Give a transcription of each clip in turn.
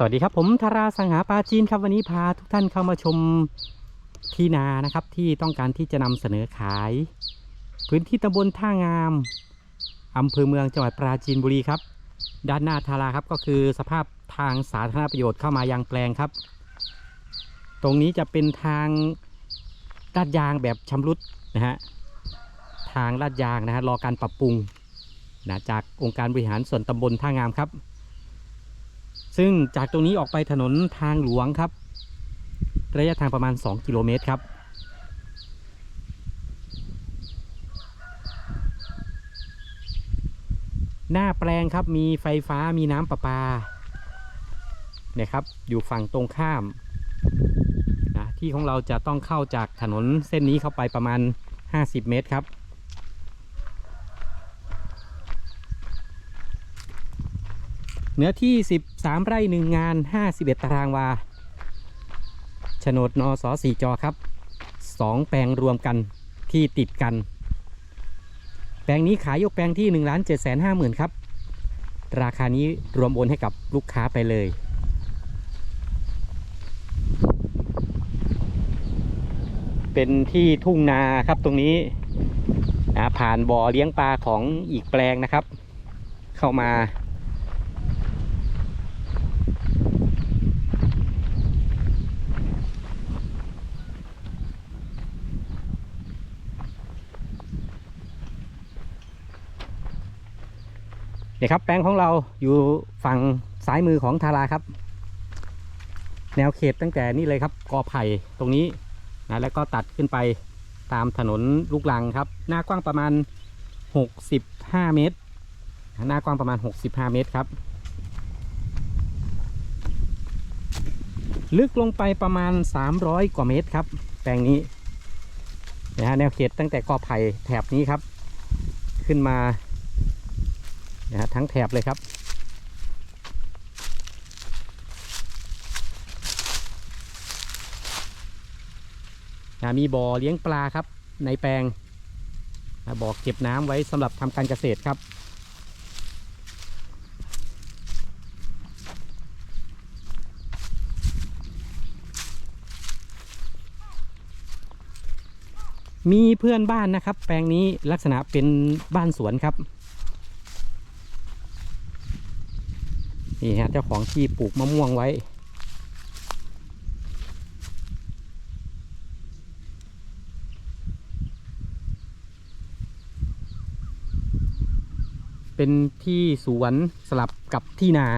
สวัสดีครับผมธาราสังหาปลาจีนครับวันนี้พาทุกท่านเข้ามาชมที่นานะครับ ที่ต้องการที่จะนำเสนอขาย พื้นที่ตำบลท่างามอำเภอเมืองจังหวัดปราจีนบุรีครับ ด้านหน้าทาราครับก็คือสภาพทางสาธารณประโยชน์เข้ามายังแปลงครับ ตรงนี้จะเป็นทางลาดยางแบบชำรุดนะฮะทางลาดยางนะฮะรอการปรับปรุงนะจากองค์การบริหารส่วนตำบลท่างามครับ ซึ่งจากตรงนี้ออกไปถนนทางหลวงครับ ระยะทางประมาณ 2 กิโลเมตรครับ หน้าแปลงครับมีไฟฟ้ามีน้ำประปาเนี่ยครับอยู่ฝั่งตรงข้ามนะที่ของเราจะต้องเข้าจากถนนเส้นนี้เข้าไปประมาณ 50 เมตรครับ เนื้อที่ 13 ไร่หนึ่งงาน 51 ตารางวาโฉนดนอสอสี่จอครับ 2 แปลงรวมกันที่ติดกัน แปลงนี้ขายยกแปลงที่ 1 7 5 0 0 0 0 ครับ ราคานี้รวมโอนให้กับลูกค้าไปเลยเป็นที่ทุ่งนาครับตรงนี้ผ่านบ่อเลี้ยงปลาของอีกแปลงนะครับ เข้ามา เนี่ยครับแปลงของเราอยู่ฝั่งซ้ายมือของทาราครับ แนวเขตตั้งแต่นี่เลยครับกอไผ่ตรงนี้นะแล้วก็ตัดขึ้นไปตามถนนลูกลังครับ หน้ากว้างประมาณ 65 เมตร หน้ากว้างประมาณ 65 เมตรครับ ลึกลงไปประมาณ 300 กว่าเมตรครับ แปลงนี้นะฮะแนวเขตตั้งแต่กอไผ่แถบนี้ครับ ขึ้นมา นะฮะทั้งแถบเลยครับนะมีบ่อเลี้ยงปลาครับ ในแปลงนะบ่อเก็บน้ำไว้สำหรับทำการเกษตรครับมีเพื่อนบ้านนะครับ แปลงนี้ลักษณะเป็นบ้านสวนครับ นี่ฮะเจ้าของที่ปลูกมะม่วงไว้ เป็นที่สวนสลับกับที่นา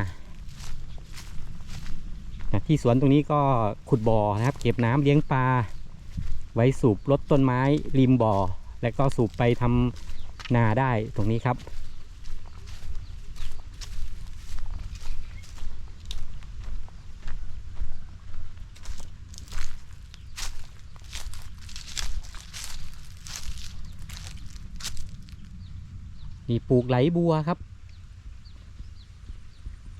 ที่สวนตรงนี้ก็ขุดบ่อนะครับ เก็บน้ำเลี้ยงปลา ไว้สูบลดต้นไม้ริมบ่อ และก็สูบไปทำนาได้ตรงนี้ครับ นี่ปลูกไหลบัวครับ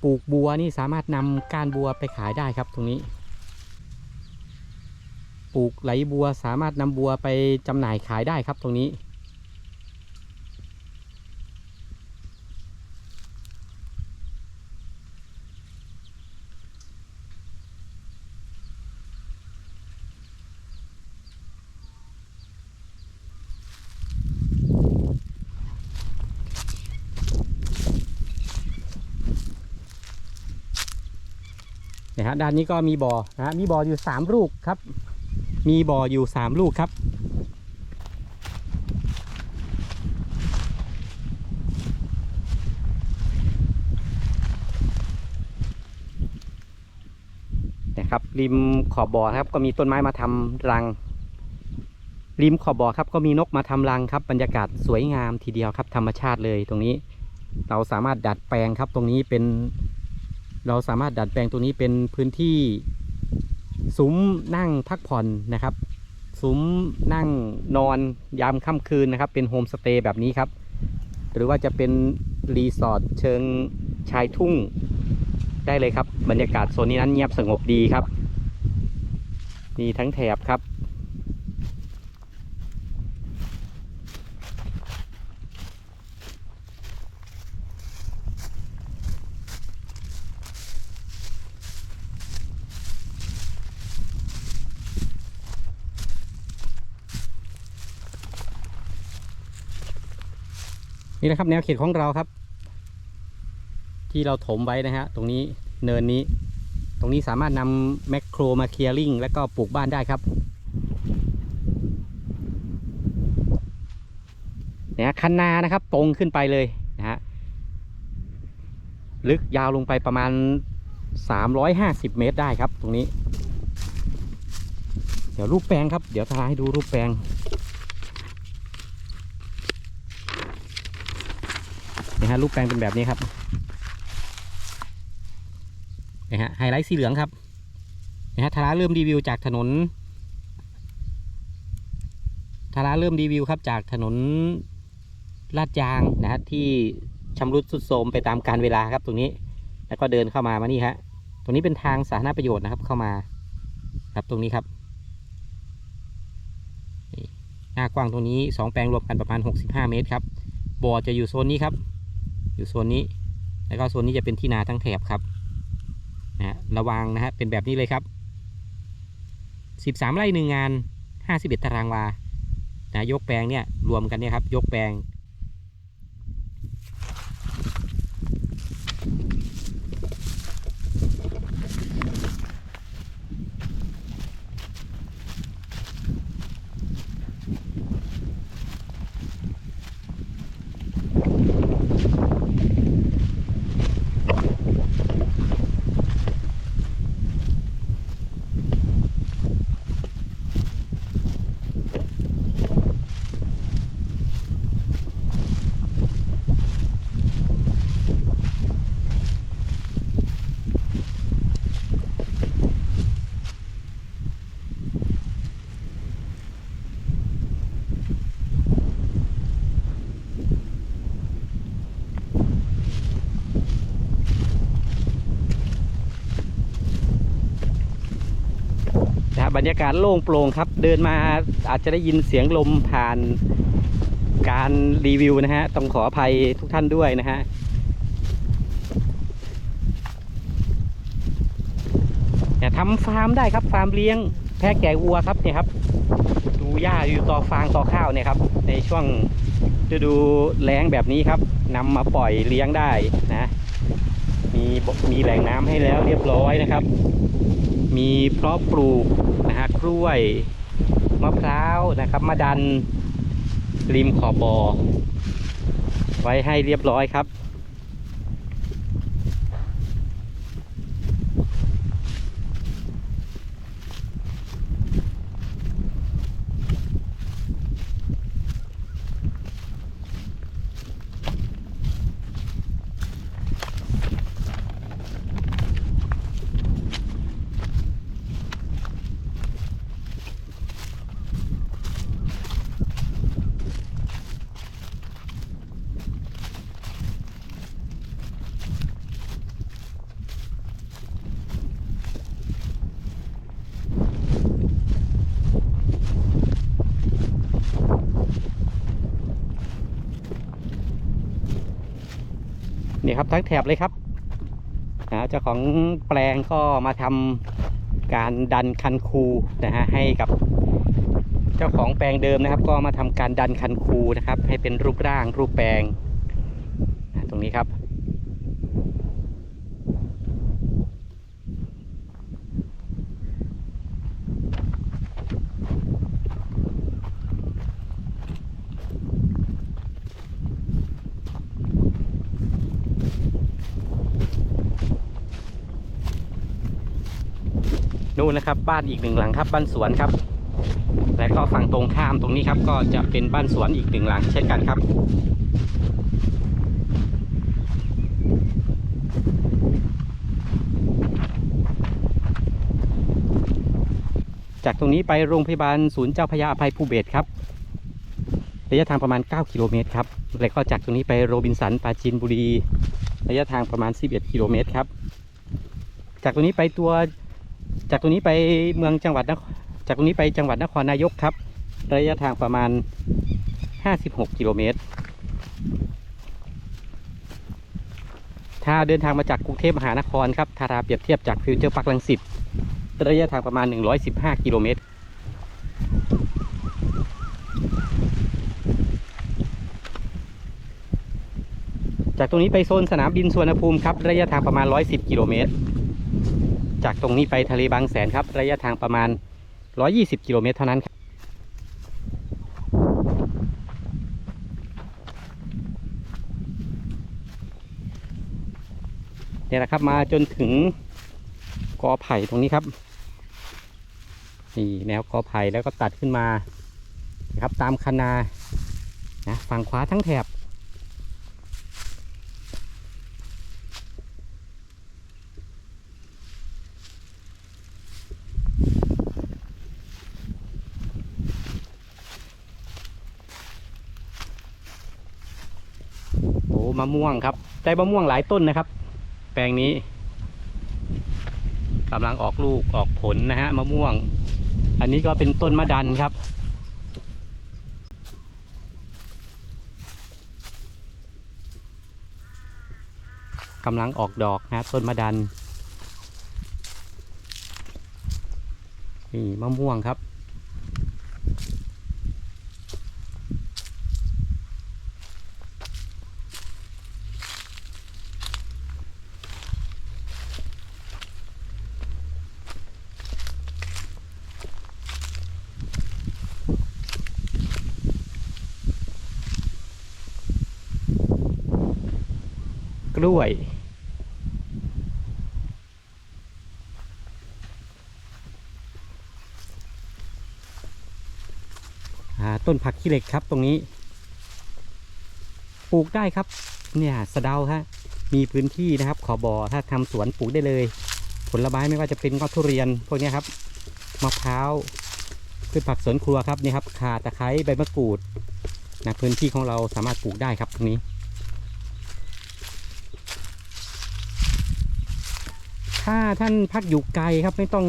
ปลูกบัวนี่สามารถนำก้านบัวไปขายได้ครับตรงนี้ ปลูกไหลบัวสามารถนำบัวไปจำหน่ายขายได้ครับตรงนี้ ฮะด้านนี้ก็มีบ่อนะฮะมีบ่ออยู่สามลูกครับ มีบ่ออยู่สามลูกครับนะครับริมขอบบ่อครับก็มีต้นไม้มาทำรัง ริมขอบบ่อครับก็มีนกมาทำรังครับ บรรยากาศสวยงามทีเดียวครับ ธรรมชาติเลยตรงนี้ เราสามารถดัดแปลงครับตรงนี้เป็น เราสามารถดัดแปลงตรงนี้เป็นพื้นที่ซุ้มนั่งพักผ่อนนะครับ ซุ้มนั่งนอนยามค่ำคืนนะครับ เป็นโฮมสเตย์แบบนี้ครับ หรือว่าจะเป็นรีสอร์ทเชิงชายทุ่งได้เลยครับ บรรยากาศโซนนี้นั้นเงียบสงบดีครับ มีทั้งแถบครับ นี่นะครับแนวเขตของเราครับ ที่เราถมไว้นะฮะตรงนี้เนินนี้ ตรงนี้สามารถนำแมคโครมาเคลียร์ลิงแล้วก็ปลูกบ้านได้ครับเนี่ยฮะคันนานะครับตรงขึ้นไปเลยนะฮะลึกยาวลงไปประมาณ 350 เมตรได้ครับ ตรงนี้ เดี๋ยวรูปแปลงครับ เดี๋ยวทาให้ดูรูปแปลง นะ ฮะรูปแปลงเป็นแบบนี้ครับนะฮะไฮไลท์สีเหลืองครับนะฮะทาราเริ่มรีวิวจากถนนทาราเริ่มรีวิวครับจากถนนลาดยางนะฮะที่ชำรุดทรุดโทรมไปตามการเวลาครับตรงนี้ แล้วก็เดินเข้ามามานี่ฮะตรงนี้เป็นทางสาธารณประโยชน์นะครับเข้ามาครับตรงนี้ครับหน้ากว้างตรงนี้สองแปลงรวมกันประมาณ 65 เมตรครับบ่อจะอยู่โซนนี้ครับ อยู่โซนนี้ แล้วก็โซนนี้จะเป็นที่นาทั้งแถบครับนะฮะระวังนะฮะเป็นแบบนี้เลยครับ 13 ไร่หนึ่งงาน 51 ตารางวานะยกแปลงเนี่ยรวมกันเนี่ยครับยกแปลง รรยากาศโล่งโปร่งครับ เดินมาอาจจะได้ยินเสียงลมผ่านการรีวิวนะฮะ ต้องขออภัยทุกท่านด้วยนะฮะเนี่ยทำฟาร์มได้ครับ ฟาร์มเลี้ยงแพะแกะวัวครับเนี่ยครับ ดูหญ้าอยู่ต่อฟางต่อข้าวเนี่ยครับ ในช่วงฤดูแล้งแบบนี้ครับนำมาปล่อยเลี้ยงได้นะ มีมีแหล่งน้ำให้แล้วเรียบร้อยนะครับ มีเพาะปลูกนะฮะกล้วยมะพร้าวนะครับมาดันริมขอบบ่อไว้ให้เรียบร้อยครับ นี่ครับทั้งแถบเลยครับนะเจ้าของแปลงก็มาทำการดันคันคูนะฮะให้กับเจ้าของแปลงเดิมนะครับ ก็มาทำการดันคันคูนะครับ ให้เป็นรูปร่างรูปแปลงนะตรงนี้ครับ นู่นะครับ บ้านอีกหนึ่งหลังครับ บ้านสวนครับ และก็ฝั่งตรงข้ามตรงนี้ครับ ก็จะเป็นบ้านสวนอีกหนึ่งหลังเช่นกันครับจากตรงนี้ไปโรงพยาบาลศูนย์เจ้าพระยาอภัยภูเบศครับระยะทางประมาณ 9 กิโลเมตรครับ และก็จากตรงนี้ไปโรบินสันปาจีนบุรี ระยะทางประมาณ 11 กิโลเมตรครับ จากตรงนี้ไปตัว จากตรงนี้ไปเมืองจังหวัดนครจากตรงนี้ไปจังหวัดนครนายกครับ ระยะทางประมาณ 56 กิโลเมตร ถ้าเดินทางมาจากกรุงเทพมหานครครับทาราเปรียบเทียบจากฟิวเจอร์พาร์คลังสิตระยะทางประมาณ 115 กิโลเมตร จากตรงนี้ไปโซนสนามบินสวรรณภูมิครับ ระยะทางประมาณ 110 กิโลเมตร จากตรงนี้ไปทะเลบางแสนครับ ระยะทางประมาณ 120 กิโลเมตรเท่านั้นครับเนี่ยนะครับมาจนถึงกอไผ่ตรงนี้ครับนี่แนวกอไผ่แล้วก็ตัดขึ้นมานะครับตามคันนานะฝั่งขวาทั้งแถบ มะม่วงครับ ได้มะม่วงหลายต้นนะครับ แปลงนี้กำลังออกลูกออกผลนะฮะมะม่วง อันนี้ก็เป็นต้นมะดันครับกำลังออกดอกนะต้นมะดันนี่มะม่วงครับ ล้วย ต้นผักขี้เหล็กครับตรงนี้ ปลูกได้ครับ เนี่ยสะเดาฮะ มีพื้นที่นะครับ ขอบอถ้าทำสวนปลูกได้เลย ผลไม้ไม่ว่าจะเป็นก็ทุเรียนพวกนี้ครับ มะพร้าวพืชผักสวนครัวครับนี่ครับข่าตะไคร้ใบมะกรูดนะพื้นที่ของเราสามารถปลูกได้ครับตรงนี้ ถ้าท่านพักอยู่ไกลครับไม่ต้อง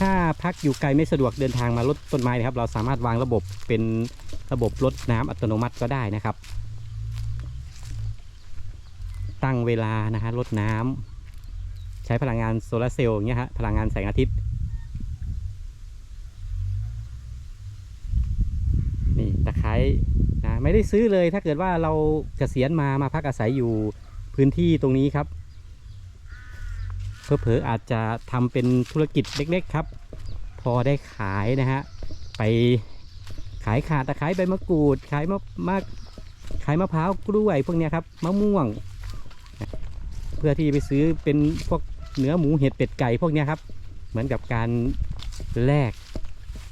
ถ้าพักอยู่ไกลไม่สะดวกเดินทางมาลดต้นไม้นะครับ เราสามารถวางระบบเป็นระบบลดน้ำอัตโนมัติก็ได้นะครับ ตั้งเวลานะฮะลดน้ำใช้พลังงานโซลาร์เซลล์อย่างเงี้ยฮะพลังงานแสงอาทิตย์นี่ตะไคร้นะไม่ได้ซื้อเลยถ้าเกิดว่าเราเกษียณมามาพักอาศัยอยู่พื้นที่ตรงนี้ครับ เพอเพอๆอาจจะทำเป็นธุรกิจเล็กๆครับ พอได้ขายนะฮะไปขายขาตะไคร้ใบมะกรูด ขายมะมะขายมะพร้าวกล้วยพวกนี้ครับมะม่วง เพื่อที่ไปซื้อเป็นพวกเนื้อหมูเห็ดเป็ดไก่พวกนี้ครับ เหมือนกับการแลก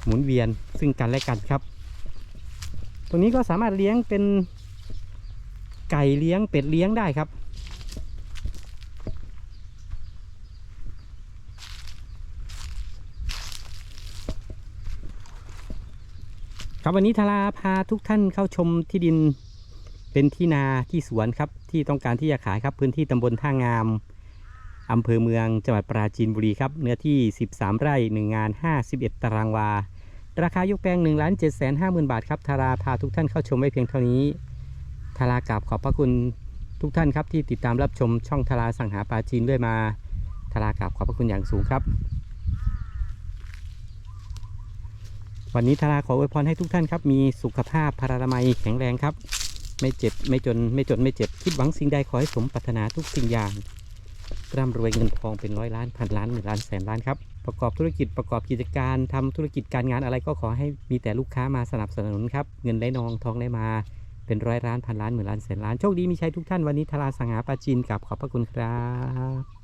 หมุนเวียนซึ่งกันและกันครับ ตรงนี้ก็สามารถเลี้ยงเป็นไก่เลี้ยงเป็ดเลี้ยงได้ครับ ครับวันนี้ทาราพาทุกท่านเข้าชมที่ดินเป็นที่นาที่สวนครับที่ต้องการที่จะขายครับพื้นที่ตำบลท่างามอำเภอเมืองจังหวัดปราจีนบุรีครับเนื้อที่ 13 ไร่ 1 งาน 51 ตารางวา ราคายกแปลง1 7 5 0 0 0 0บาทครับทาราพาทุกท่านเข้าชมไว้เพียงเท่านี้ทารากราบขอบพระคุณทุกท่านครับที่ติดตามรับชมช่องทาราสังหาปราจีนด้วยมาทารากราบขอบพระคุณอย่างสูงครับ วันนี้ทาราขออวยพรให้ทุกท่านครับ มีสุขภาพพารามัยแข็งแรงครับ ไม่เจ็บไม่จนไม่จนไม่เจ็บ คิดหวังสิ่งใดขอให้สมปรารถนาทุกสิ่งอย่างร่ำรวยเงินทองเป็นร้อยล้านพันล้านหมื่นล้านแสนล้านครับ ประกอบธุรกิจประกอบกิจการทำธุรกิจการงานอะไรก็ขอให้มีแต่ลูกค้ามาสนับสนุนครับ เงินได้นองทองได้มาเป็นร้อยล้านพันล้านหมื่นล้านแสนล้านโชคดีมีชัยทุกท่านวันนี้ทาราสังหาปาจินกับขอบพระคุณครับ